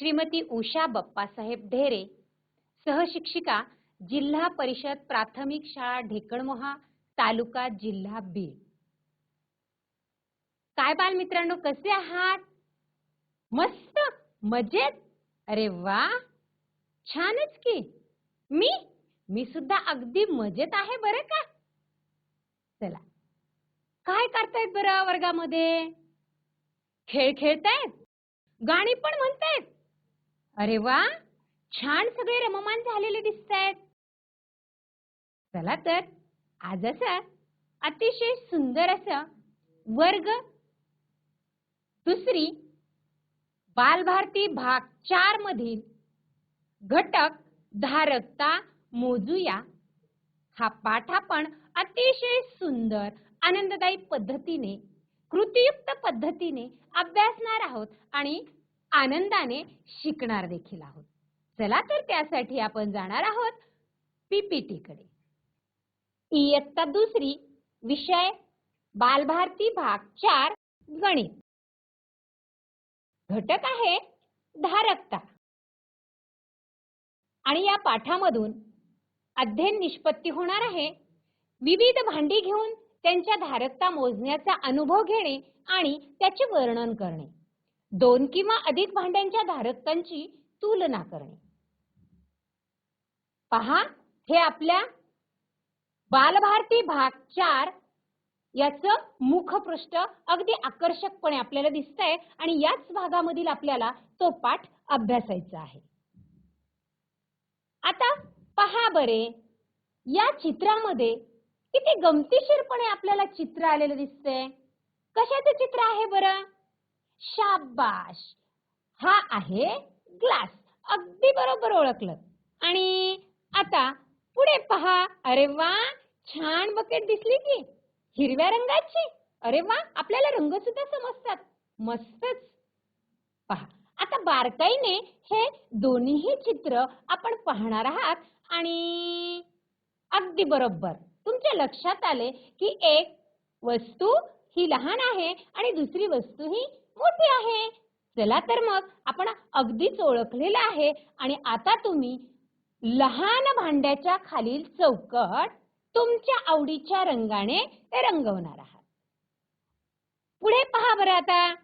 श्रीमती उषा बप्पासाहेब ढेरे सहशिक्षिका जिल्हा परिषद प्राथमिक शाळा ढेकणमोहा तालुका जिल्हा बीड काय बालमित्रांनो कसे आहात? मस्त मजेत? अरे वा छानच की. मी मी सुद्धा अगदी मजेत आहे बरं का? चला काय करतायत बरं वर्गामध्ये? खेळ खेळतायत? गाणी पण म्हणतायत? अरे वा छान सगळे रममान झालेले दिसतायत. चला तर आज असं अतिशय सुंदर असं वर्ग दुसरी बालभारती भाग चार मधील घटक धारकता मोजूया. हा पाठ आपण अतिशय सुंदर आनंददायी पद्धतीने कृतीयुक्त पद्धतीने अभ्यासणार आहोत आणि आनंदाने शिकणार देखील आहोत. चला तर त्यासाठी आपण जाणार आहोत पीपीटी कडे इयत्ता दुसरी विषय बालभारती भाग चार गणित. घटक आहे धारकता. आणि या पाठामधून अध्ययन निष्पत्ती होणार आहे. विविध भांडी घेऊन त्यांच्या धारकता मोजण्याचा अनुभव घेणे आणि त्याचे वर्णन करणे. दोन किंवा अधिक भांड्यांच्या धारकतांची तुलना करणे. पहा हे आपल्या बालभारती भाग चार याचं मुखपृष्ठ अगदी आकर्षकपणे आपल्याला दिसतंय आणि याच भागामधील आपल्याला तो पाठ अभ्यासायचा आहे. आता पहा बरे या चित्रामध्ये किती गमतीशीरपणे आपल्याला चित्र आलेलं दिसतंय. कशाचं चित्र आहे बरं? शाबाश. हा आहे ग्लास. अगदी बरोबर ओळखलं. आणि आता पुढे पहा. अरे वा छान बकेट दिसली की. हिरव्या रंगाची. अरे वा आपल्याला रंग सुद्धा समजतात. मस्तच. पहा. आता बारकाईने हे दोन्हीही चित्र आपण पाहणार आहात आणि अगदी बरोबर. तुमच्या लक्षात आले की एक वस्तू ही लहान आहे आणि दुसरी वस्तू ही मोठी आहे. चला तर मग आपण अगदीच ओळखलेलं आहे आणि आता तुम्ही लहान भांड्याच्या खालील चौकट तुमच्या आवडीच्या रंगाने रंगवणार आहात. पुढे पहा बरं आता.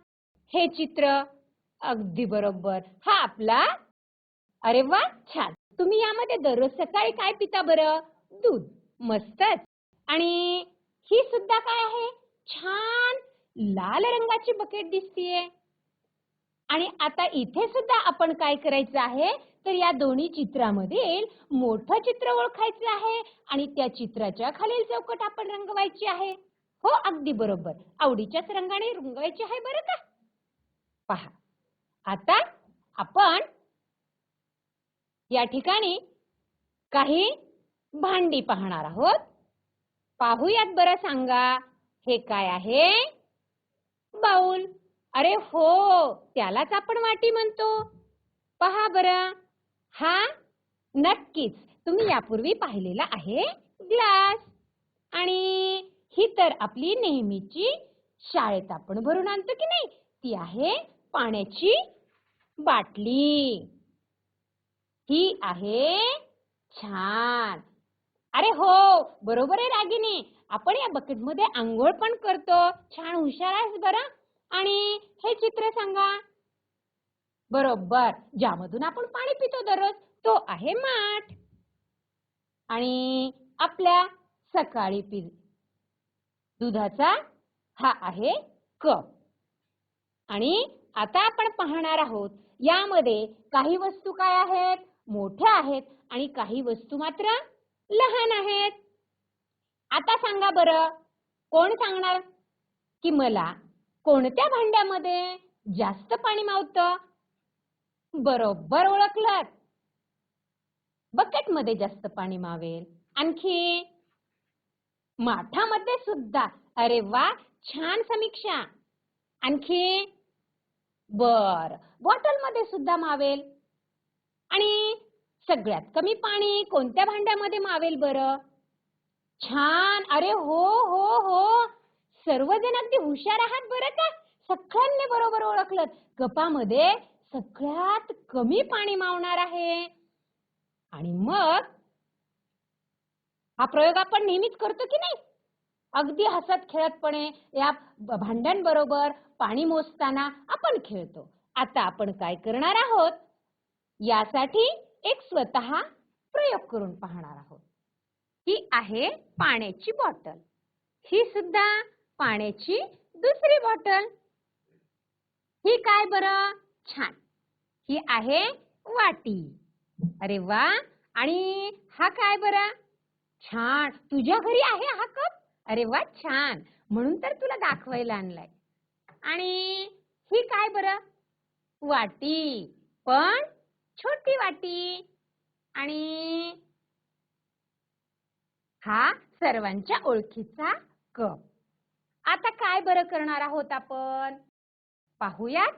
हे चित्र अगदी बरोबर. हा आपला अरे वा छान. तुम्ही यामध्ये दररोज सकाळी काय पिता बरं? दूध. मस्तच. आणि ही सुद्धा काय आहे? छान लाल रंगाची बकेट दिसतीये. आणि आता इथे सुद्धा आपण काय करायचं आहे? तर या दोन्ही चित्रामधील मोठं चित्र ओळखायचं आहे आणि त्या चित्राच्या खालील चौकट आपण रंगवायची आहे. हो अगदी बरोबर. आवडीच्याच रंगाने रंगवायची आहे बरं का? पहा. आता आपण या ठिकाणी काही भांडी पाहणार आहोत. पाहूयात बरं सांगा. हे काय आहे? बाऊल. अरे हो त्यालाच आपण वाटी म्हणतो. पहा बरं. हा नक्कीच. तुम्ही यापूर्वी पाहिलेला आहे ग्लास. आणि ही तर आपली नेहमीची शाळेत आपण भरून आणतो की नाही? ती आहे पाण्याची बाटली. ही आहे छान. अरे हो बरोबर आहे रागिनी. आपण या बकेटमध्ये आंघोळ पण करतो. छान हुशार आहेस बरं. आणि हे चित्र सांगा. बरोबर. ज्यामधून आपण पाणी पितो दररोज तो आहे माठ. आणि आपल्या सकाळी पि दुधाचा हा आहे कप. आणि आता आपण पाहणार आहोत यामध्ये काही वस्तू काय आहेत? मोठ्या आहेत. आणि काही वस्तू मात्र लहान आहेत. आता सांगा बरं कोण सांगणार? की मला कोणत्या भांड्यामध्ये जास्त पाणी मावतं? बरोबर ओळखलं बकेटमध्ये जास्त पाणी मावेल. आणखी माठामध्ये सुद्धा. अरे वा छान समीक्षा. आणखी बर बॉटलमध्ये सुद्धा मावेल. आणि सगळ्यात कमी पाणी कोणत्या भांड्यामध्ये मावेल बरं? छान. अरे हो हो हो. सर्वजण अगदी हुशार आहात बरं का? सगळ्यांनी बरोबर ओळखलं कपामध्ये सगळ्यात कमी पाणी मावणार आहे. आणि मग हा प्रयोग आपण नेहमीच करतो की नाही? अगदी हसत खेळतपणे या भांड्यांबरोबर पाणी मोजताना आपण खेळतो. आता आपण काय करणार आहोत? यासाठी एक स्वतः प्रयोग करून पाहणार आहोत. ही आहे पाण्याची बॉटल. ही सुद्धा पाण्याची दुसरी बॉटल. ही काय बरं? छान. ही आहे वाटी. अरे वा! आणि हा काय बरं? छान. तुझ्या घरी आहे हा कप? अरे वा! छान. म्हणून तर तुला दाखवायला आणलाय. आणि ही काय बरं? वाटी. पण छोटी वाटी आणि हा सर्वांच्या ओळखीचा कप. आता काय बरं करणार आहोत आपण? पाहूयात.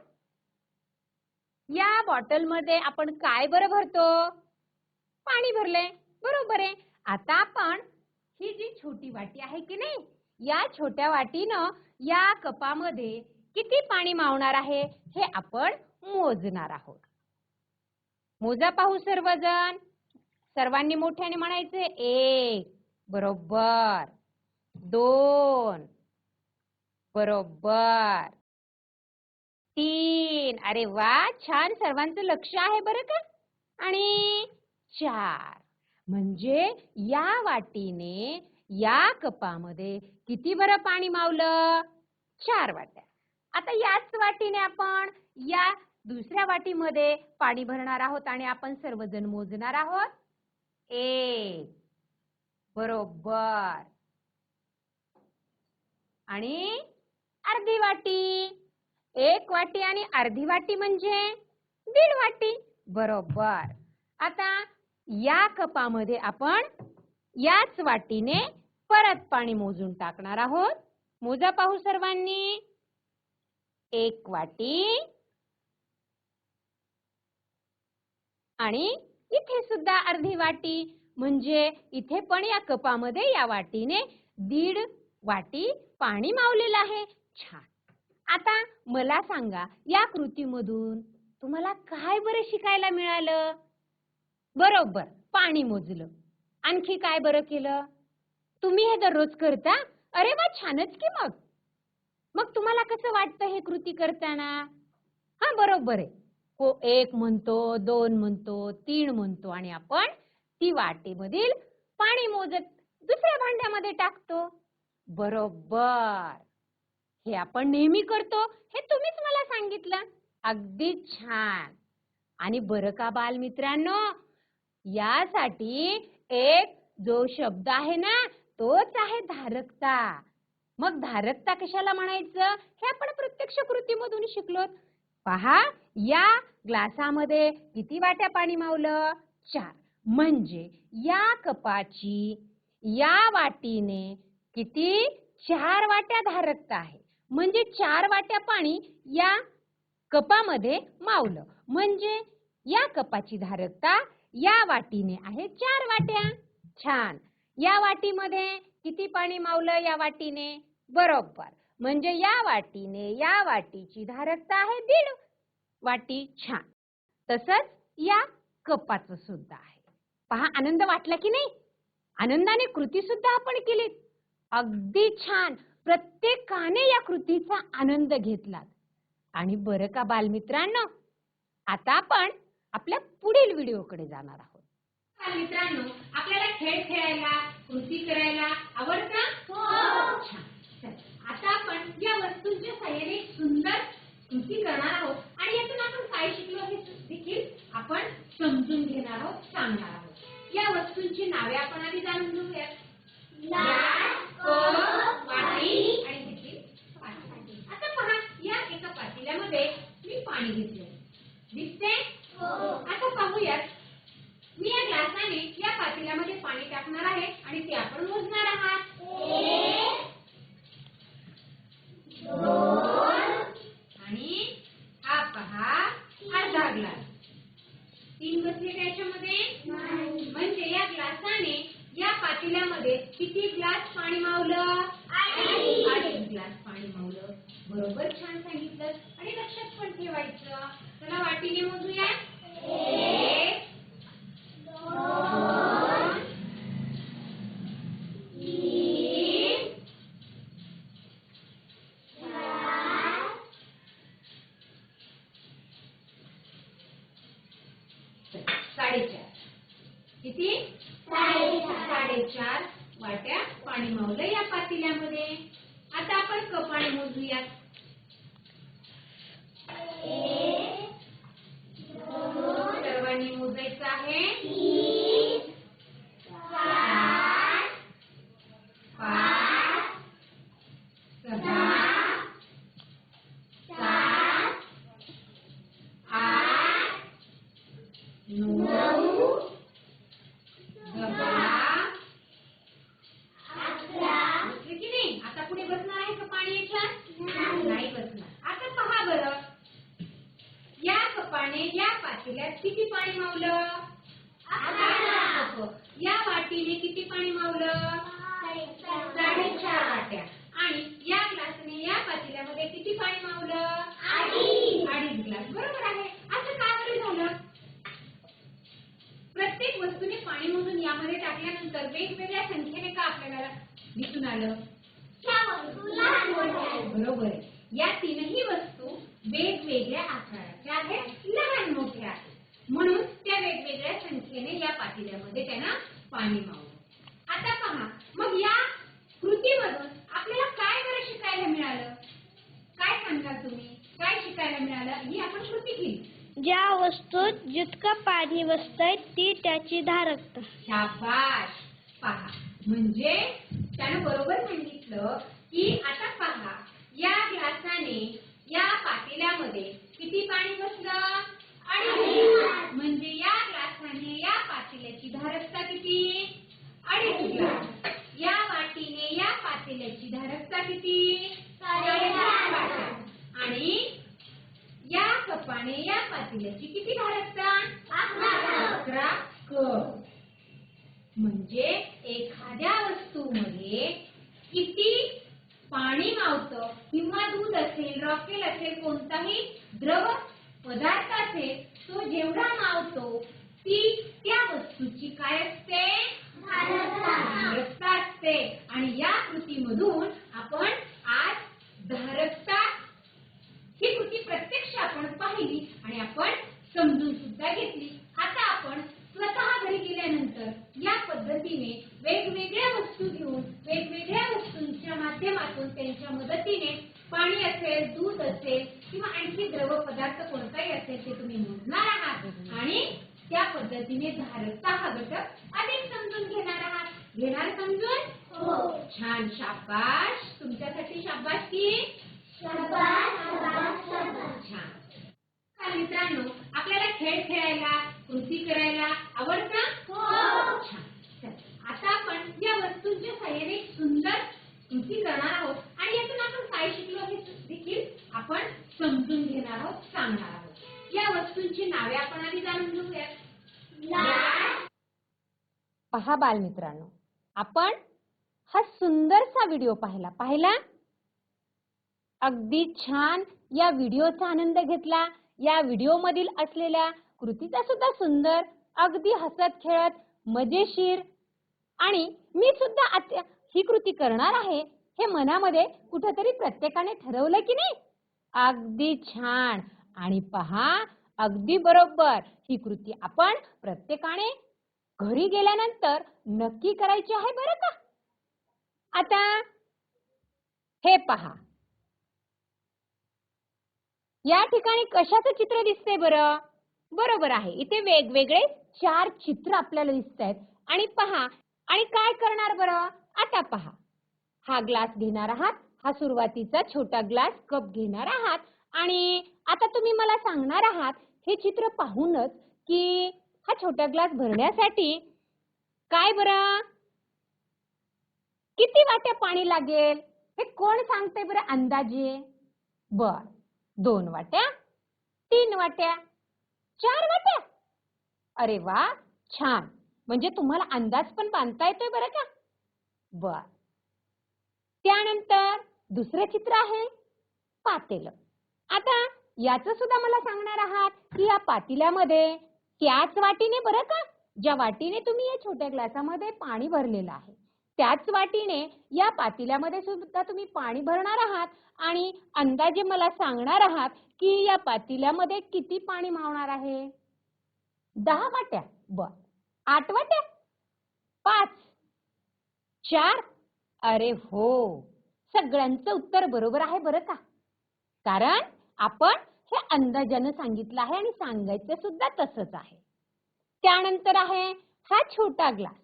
या बॉटलमध्ये आपण काय बरं भरतो? पाणी भरले बरोबर आहे. आता आपण ही जी छोटी वाटी आहे की नाही या छोट्या वाटीनं या कपामध्ये किती पाणी मावणार आहे हे आपण मोजणार आहोत. मोजा पाहू सर्वजण. सर्वांनी मोठ्याने म्हणायचे एक बरोबर. दोन बरोबर. तीन अरे वा छान सर्वांचं लक्ष आहे बरं का? आणि चार म्हणजे या वाटीने या कपामध्ये किती बरं पाणी मावलं? चार वाट्या. आता याच वाटीने आपण या दुसऱ्या वाटीमध्ये पाणी भरणार आहोत आणि आपण सर्वजण मोजणार आहोत. एक. बरोबर. आणि अर्धी वाटी. एक वाटी आणि अर्धी वाटी म्हणजे दीड वाटी. बरोबर. आता या कपामध्ये आपण याच वाटीने परत पाणी मोजून टाकणार आहोत. मोजा पाहू सर्वांनी. एक वाटी. आणि इथे सुद्धा अर्धी वाटी म्हणजे इथे पण या कपामध्ये या वाटीने दीड वाटी पाणी मावलेलं आहे. छान. आता मला सांगा या कृतीमधून तुम्हाला काय बरं शिकायला मिळालं? बरोबर पाणी मोजलं. आणखी काय बरं केलं? तुम्ही हे दररोज करता? अरे वा छानच की मग. मग तुम्हाला कसं वाटतं हे कृती करताना? हा बरोबर आहे. को एक म्हणतो दोन म्हणतो तीन म्हणतो आणि आपण ती वाटेमधील पाणी मोजत दुसऱ्या भांड्यामध्ये टाकतो. बरोबर. हे आपण नेहमी करतो हे तुम्हीच मला सांगितलं. अगदी छान. आणि बरं का बालमित्रांनो यासाठी एक जो शब्द आहे ना तोच आहे धारकता. मग धारकता कशाला म्हणायचं? हे आपण प्रत्यक्ष कृतीमधून शिकलो पहा या ग्लासामध्ये किती वाट्या पाणी मावलं? चार. म्हणजे या कपाची या वाटीने किती? चार वाट्या धारकता आहे. म्हणजे चार वाट्या पाणी या कपामध्ये मावलं. म्हणजे या कपाची धारकता या वाटीने आहे चार वाट्या. छान. या वाटीमध्ये किती पाणी मावलं या वाटीने? बरोबर. म्हणजे या वाटीने या वाटीची धारकता आहे दीड. वाटी छान. तसंच या कपाचं सुद्धा आहे. पहा आनंद वाटला की नाही? आनंदाने कृती सुद्धा आपण केली अगदी छान. प्रत्येकाने या कृतीचा आनंद घेतला आणि बरं का बालमित्रांनो? आता आपण आपल्या पुढील व्हिडिओकडे जाणार आहोत. मित्रांनो आपल्याला खेळ खेळायला कृती करायला आवडतं? चला, आता आपण या वस्तूंच्या साह्याने एक सुंदर कृती करणार आहोत आणि यातून आपण काय शिकलो हे देखील आपण समजून घेणार आहोत सांगणार आहोत. या वस्तूंची नावे आपण आधी जाणून घेऊया. आणि ह्याची आता पहा या एका पातेल्यामध्ये मी पाणी घेतले दिसते? हो. आता पाहूयात. मी या ग्लासाने या पातेल्यामध्ये पाणी टाकणार आहे आणि ते आपण मोजणार आहात आणि हा पहा अर्धा ग्लास बसले त्याच्यामध्ये? याच्यामध्ये म्हणजे या ग्लासाने या पातेल्यामध्ये किती ग्लास पाणी मावलं? अडीच ग्लास ग्लास पाणी मावलं. बरोबर छान सांगितलं. आणि लक्षात पण ठेवायचं. चला वाटीने मोजूया वाटीने किती पाणी मावलं? साडेचार. वाट्या आणि या ग्लासने या पातेल्यामध्ये किती पाणी मावलं? अडीच. ग्लास. बरोबर आहे. असं का बरं झालं? प्रत्येक वस्तूने पाणी मोजून यामध्ये टाकल्यानंतर वेगवेगळ्या संख्येने का आपल्याला दिसून आलं? बरोबर. आहे या तीनही वस्तू वेगवेगळ्या आकाराच्या आहेत. लहान मोठ्या आहेत. म्हणून त्या वेगवेगळ्या संख्येने या पातेल्यामध्ये त्यांना पाणी मावलं आता पहा मग या कृतीमधून आपल्याला काय बरं शिकायला मिळालं? काय सांगाल तुम्ही? काय शिकायला मिळालं? ही आपण कृती केली. ज्या वस्तूत जितकं पाणी बसतंय ती त्याची धारकता. शाबाश पहा म्हणजे त्यानं बरोबर सांगितलं की आता पहा या ग्लासाने या पातेल्यामध्ये किती पाणी बसलं? आणि म्हणजे या ग्लासाने या पातेल्याची धारकता किती? अडीच ग्लास या वाटीने या पातेल्याची धारकता किती? आणि या कपाने या पातेल्याची किती धारकता अकरा. कप. म्हणजे एखाद्या वस्तूमध्ये किती पाणी मावतं किंवा दूध असेल रॉकेल असेल कोणताही द्रव पदार्थाचे तो जेवढा मावतो ती त्या वस्तूची काय असते? धारकता असते. आणि या कृतीमधून आपण आज धारकता ही कृती प्रत्यक्ष आपण पाहिली आणि आपण समजून सुद्धा घेतली. आता आपण स्वतः घरी गेल्यानंतर या पद्धतीने वेगवेगळ्या वस्तू घेऊन माध्यमातून त्यांच्या मदतीने पाणी असेल दूध असेल किंवा आणखी द्रव पदार्थ कोणताही असेल ते तुम्ही मोजणार आहात. आणि त्या पद्धतीने धारकता हा घटक अधिक समजून घेणार आहात. घेणार समजून? छान. शाबाश तुमच्यासाठी शाबाश की? छान. मित्रांनो आपल्याला खेळ खेळायला कृती करायला आवडतं? छान. चला, आता आपण या वस्तूंच्या साह्याने एक सुंदर कृती करणार आहोत. आणि यातून आपण काय शिकलो हे देखील आपण समजून घेणार आहोत सांगणार आहोत. या वस्तूंची नावे आपण आधी जाणून घेऊयात. पहा बालमित्रांनो आपण हा सुंदरसा व्हिडिओ पाहिला. पाहिला? अगदी छान या व्हिडिओचा आनंद घेतला. या व्हिडिओ मधील असलेल्या कृतीचा सुद्धा सुंदर अगदी हसत खेळत मजेशीर आणि मी सुद्धा ही कृती करणार आहे हे मनामध्ये कुठेतरी प्रत्येकाने ठरवलं की नाही? अगदी छान. आणि पहा अगदी बरोबर. ही कृती आपण प्रत्येकाने घरी गेल्यानंतर नक्की करायची आहे बरं का? आता हे पहा. या ठिकाणी कशाचं चित्र दिसतंय बरं? बरोबर आहे. इथे वेगवेगळे चार चित्र आपल्याला दिसत आहेत आणि पहा आणि काय करणार बरं? आता पहा. हा ग्लास घेणार आहात. हा सुरुवातीचा छोटा ग्लास कप घेणार आहात. आणि आता तुम्ही मला सांगणार आहात हे चित्र पाहूनच की हा छोटा ग्लास भरण्यासाठी काय बरं? किती वाट्या पाणी लागेल? हे कोण सांगते बरं अंदाजे? बर. दोन वाट्या? तीन वाट्या? चार वाट्या? अरे वा! छान. म्हणजे तुम्हाला अंदाज पण बांधता येतोय बरं का? बर त्यानंतर दुसरं चित्र आहे पातेलं. आता याचं सुद्धा मला सांगणार आहात की या पातेल्यामध्ये त्याच वाटीने बरं का ज्या वाटीने तुम्ही या छोट्या ग्लासामध्ये पाणी भरलेलं आहे त्याच वाटीने या पातेल्यामध्ये सुद्धा तुम्ही पाणी भरणार आहात आणि अंदाजे मला सांगणार आहात की या पातेल्यामध्ये किती पाणी मावणार आहे? दहा वाट्या. बर. आठ वाट्या? पाच. चार अरे हो. सगळ्यांचं उत्तर बरोबर आहे बरं का? कारण आपण हे अंदाजानं सांगितलं आहे आणि सांगायचं सुद्धा तसंच आहे. त्यानंतर आहे हा छोटा ग्लास.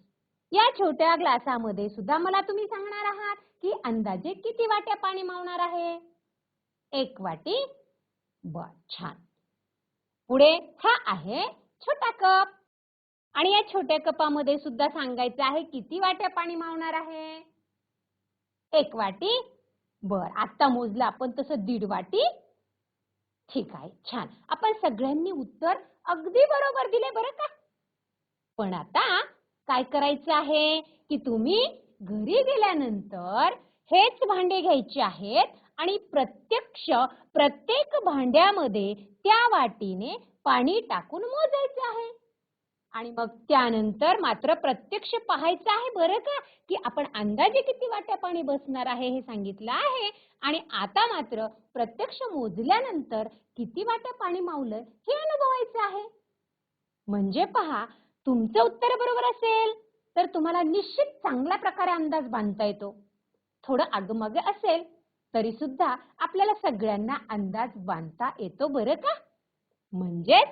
या छोट्या ग्लासामध्ये सुद्धा मला तुम्ही सांगणार आहात की अंदाजे किती वाट्या पाणी मावणार आहे? एक वाटी? बर छान. पुढे हा आहे छोटा कप. आणि या छोट्या कपामध्ये सुद्धा सांगायचं आहे किती वाट्या पाणी मावणार आहे? एक वाटी. बर आता मोजलं आपण तसं दीड वाटी. ठीक आहे छान. आपण सगळ्यांनी उत्तर अगदी बरोबर दिले बरं का? पण आता काय करायचं आहे की तुम्ही घरी गेल्यानंतर हेच भांडे घ्यायचे आहेत आणि प्रत्यक्ष प्रत्येक भांड्यामध्ये त्या वाटीने पाणी टाकून मोजायचं आहे. आणि मग त्यानंतर मात्र प्रत्यक्ष पाहायचं आहे बरं का की आपण अंदाजे किती वाट्या पाणी बसणार आहे हे सांगितलं आहे. आणि आता मात्र प्रत्यक्ष मोजल्यानंतर किती वाट्या पाणी मावलं हे अनुभवायचं आहे. म्हणजे पहा तुमचं उत्तर बरोबर असेल तर तुम्हाला निश्चित चांगल्या प्रकारे अंदाज बांधता येतो. थोडं आगमागे असेल तरी सुद्धा आपल्याला सगळ्यांना अंदाज बांधता येतो बरं का? म्हणजेच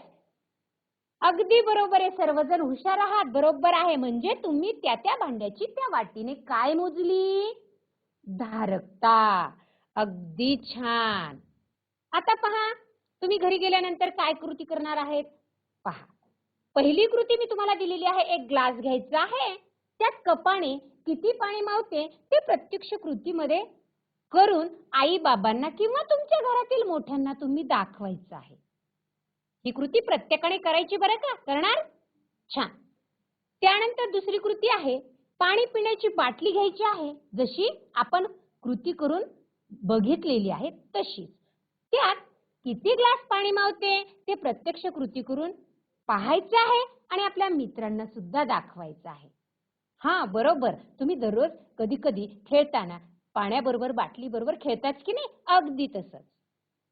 अगदी बरोबर आहे. सर्वजण हुशार आहात. बरोबर आहे. म्हणजे तुम्ही त्या त्या भांड्याची त्या वाटीने काय मोजली? धारकता. अगदी छान. आता पहा तुम्ही घरी गेल्यानंतर काय कृती करणार आहेत? पहा. पहिली कृती मी तुम्हाला दिलेली आहे. एक ग्लास घ्यायचा आहे. त्यात कपाने किती पाणी मावते ते प्रत्यक्ष कृतीमध्ये करून आई बाबांना किंवा तुमच्या घरातील मोठ्यांना तुम्ही दाखवायचं आहे. ही कृती प्रत्येकाने करायची बरं का? करणार? छान. त्यानंतर दुसरी कृती आहे पाणी पिण्याची बाटली घ्यायची आहे. जशी आपण कृती करून बघितलेली आहे तशीच. त्यात किती ग्लास पाणी मावते ते प्रत्यक्ष कृती करून पाहायचं आहे आणि आपल्या मित्रांना सुद्धा दाखवायचं आहे. हा बरोबर. तुम्ही दररोज कधी कधी खेळताना पाण्याबरोबर बाटली बरोबर खेळताच की नाही? अगदी तसंच.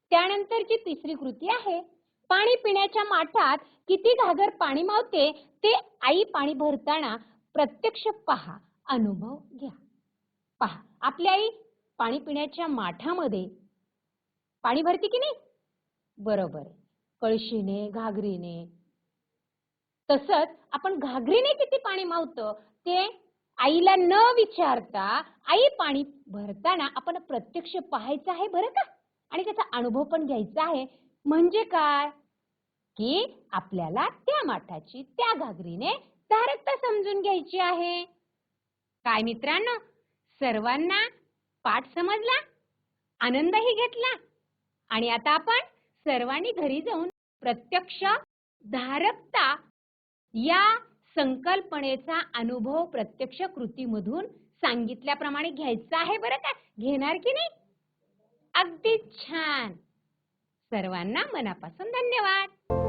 त्यानंतरची तिसरी कृती आहे पाणी पिण्याच्या माठात किती घागर पाणी मावते ते आई पाणी भरताना प्रत्यक्ष पहा अनुभव घ्या. पहा आपली आई पाणी पिण्याच्या माठामध्ये पाणी भरते की नाही? बरोबर. कळशीने घागरीने. तसंच आपण घागरीने किती पाणी मावतं ते आईला न विचारता आई पाणी भरताना आपण प्रत्यक्ष पाहायचं आहे बरं का? आणि त्याचा अनुभव पण घ्यायचा आहे. म्हणजे काय? की आपल्याला त्या माठाची त्या घागरीने धारकता समजून घ्यायची आहे. काय मित्रांनो? सर्वांना पाठ समजला? आनंदही घेतला? आणि आता आपण सर्वांनी घरी जाऊन प्रत्यक्ष धारकता या संकल्पनेचा अनुभव प्रत्यक्ष कृतीमधून सांगितल्याप्रमाणे घ्यायचा आहे बरं का? घेणार की नाही? अगदी छान. सर्वांना मनापासून धन्यवाद.